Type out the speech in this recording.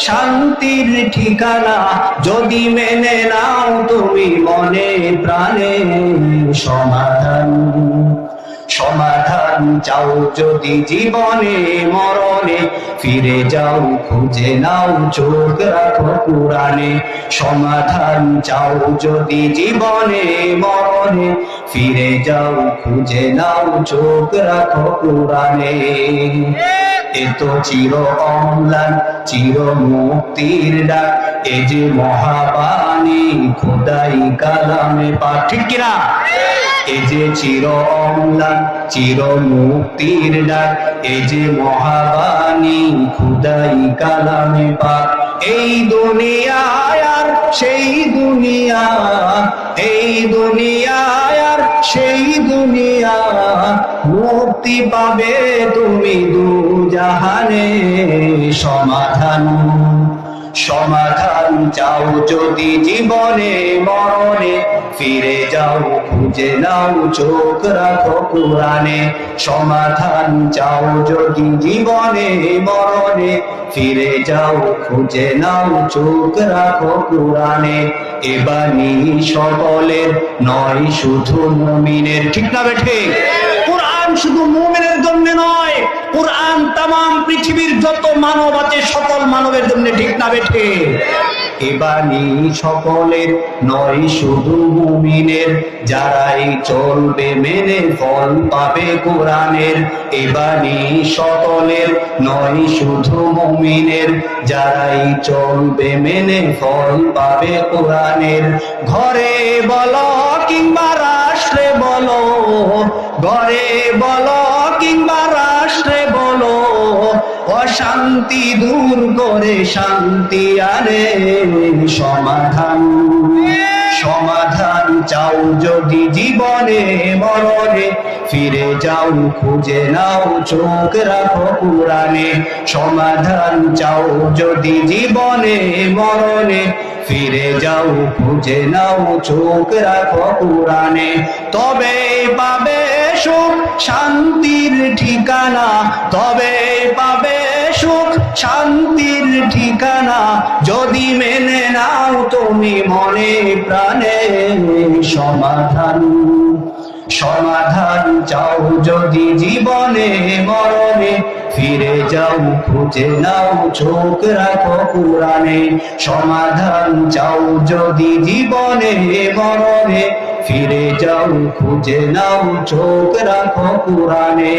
শান্তির ঠিকানা যদি মেনে নাও তুমি মনে প্রাণে সমাধান। সমাধান চাও যদি জীবনে মরণে ফিরে যাও, খুঁজে নাও, চোখ রাখো পুরাণে। সমাধান চাও যদি জীবনে, মরণে। ফিরে যাও, খুঁজে নাও, চোখ রাখো পুরাণে। এত চির অম্লান, চির মুক্তির ডাক। এ যে মহাবাণী খোদাই কালামে পাঠ ঠিক কিনা? এ যে চির অম্লান চির মুক্তির ডাক এ যে মহাবাণী খুদাই কালামে পাক। এই দুনিয়ায় আর সেই দুনিয়া এই দুনিয়ায় আর সেই দুনিয়া মুক্তি পাবে তুমি দু জাহানে সমাধান। সমাধান চাও যদি জীবনে মরণে, ফিরে যাও, খুঁজে নাও, চোখ রাখো কোরআনে। সমাধান চাও যদি জীবনে মরণে, ফিরে যাও, খুঁজে নাও, চোখ রাখো কোরআনে। এবানি সকলের নয়, শুধু মুমিনের। ঠিক না কোরআন শুধু মুমিনের জন্য নয়, কোরআন তাম পৃথিবীর যত মানব আছে, সকল মানবের জন্য ঠিক না বেঠে। সকলের নয়, শুধু মুমিনের। যারাই চলবে মেনে ফল পাবে কোরআনের। এবানি সকলের নয়, শুধু মুমিনের। যারাই চলবে মেনে ফল পাবে কোরআনের। ঘরে বলো কিংবা রাষ্ট্রে বলো, ঘরে বলো কিংবা রাষ্ট্রে বলো, অশান্তি দূর করে শান্তি আনে সমাধান। সমাধান চাও যদি জীবনে মরণে, ফিরে যাও, খুঁজে নাও, চোখ রাখো পুরাণে। সমাধান চাও যদি জীবনে মরণে ফিরে যাও, খুঁজে নাও, চোখ রাখো পুরাণে। তবে পাবে সুখ শান্তির ঠিকানা, তবে পাবে সুখ শান্তির ঠিকানা। যদি মেনে নাও তুমি মনে প্রাণে সমাধান সমাধান চাও যদি জীবনে মরণে, ফিরে যাও, খুঁজে নাও, চোখ রাখো পুরাণে। সমাধান চাও যদি জীবনে মরণে, ফিরে যাও, খুঁজে নাও, চোখ রাখো পুরাণে।